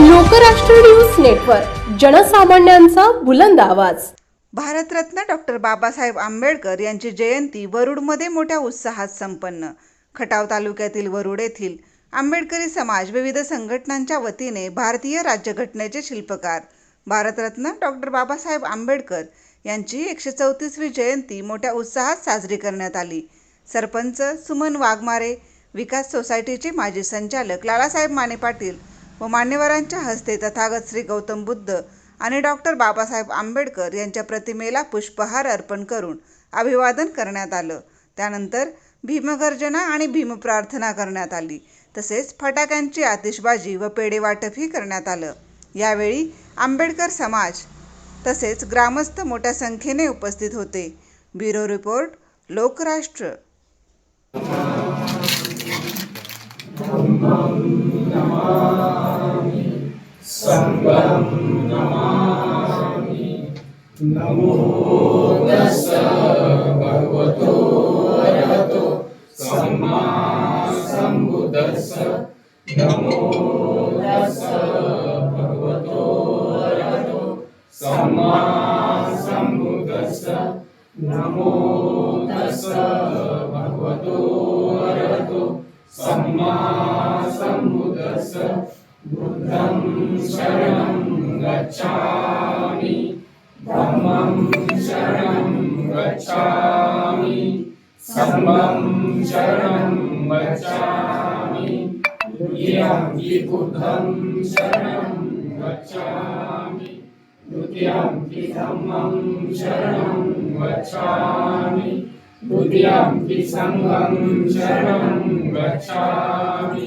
Lokrashtra news network जनसामान्यांचा बुलंद आवाज. Bharat Ratna doctor Babasaheb Ambedkar यांची जयंती वरुडमध्ये मोठ्या उत्साहात संपन्न. खटाव तालुक्यातील वरुड येथील आंबेडकरी समाज विविध संघटनांच्या वतीने भारतीय राज्यघटनेचे शिल्पकार भारतरत्न डॉक्टर बाबासाहेब आंबेडकर यांची एकशे चौतीसवी जयंती मोठ्या उत्साहात साजरी करण्यात आली. सरपंच सुमन वाघमारे विकास सोसायटीचे माजी संचालक लालासाहेब माने पाटील व मान्यवरांच्या हस्ते तथागत श्री गौतम बुद्ध आणि डॉक्टर बाबासाहेब आंबेडकर यांच्या प्रतिमेला पुष्पहार अर्पण करून अभिवादन करण्यात आलं. त्यानंतर भीमगर्जना आणि भीमप्रार्थना करण्यात आली. तसेच फटाक्यांची आतिषबाजी व पेढे वाटपही करण्यात आलं. यावेळी आंबेडकर समाज तसेच ग्रामस्थ मोठ्या संख्येने उपस्थित होते. Bureau report Lokrashtra. Sambang namami Namo tassa bhagavato arahato Samma sambuddhassa Namo tassa bhagavato arahato Samma sambuddhassa Namo tassa bhagavato arahato Samma sambuddhassa बुद्धं शरणं गच्छामि सङ्गं शरणं गच्छामि तृतीयम्पि बुद्धं शरणं गच्छामि द्वितीयं हि धम्मं शरणं गच्छामि द्वितीयं हि सङ्गं शरणं गच्छामि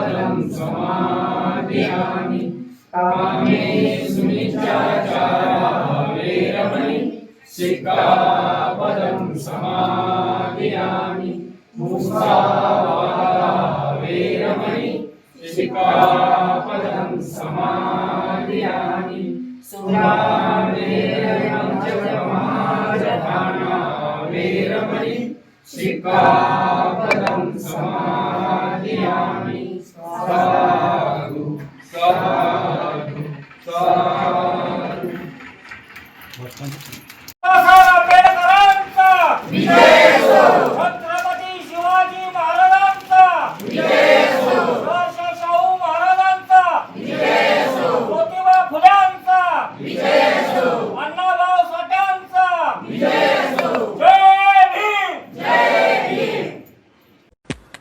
शिक्खापदं समादयामि कामे सुनिचाचारा वेरमणि शिक्खापदं समादयामि मुसावादा वेरमणि शिक्खापदं च सुरामेरमजमाजधाना वेरमणि शिक्खापदं समादयामि Sado, sado, sado.